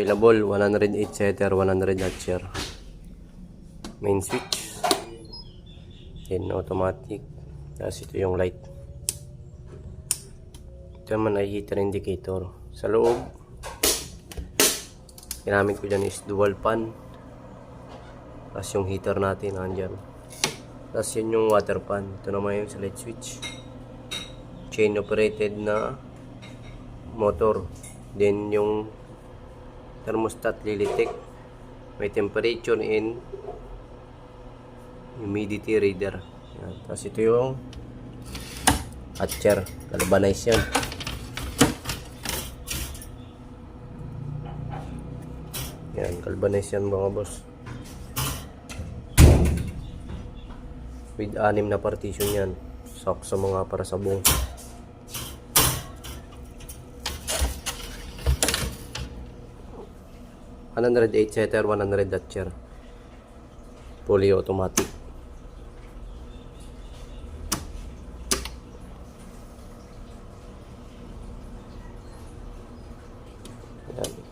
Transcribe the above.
Available 108 setter, 100 latcher. Main switch. Then automatic. Tapos ito yung light. Ito naman ay heater indicator. Sa loob, ginamit ko dyan is dual fan. Tapos yung heater natin nandyan. Tapos yun yung water pan. Ito naman yung sa light switch. Chain operated na motor. Then yung thermostat Lilitech. May temperature in humidity reader. Yan. Tapos ito yung hatcher. Galvanize yan. Yan, galvanize yan mga boss. With anim na partition yan. Sok sa mga para sa buong. One hundred eight setter, one hundred datcher. Fully automatic. Yan.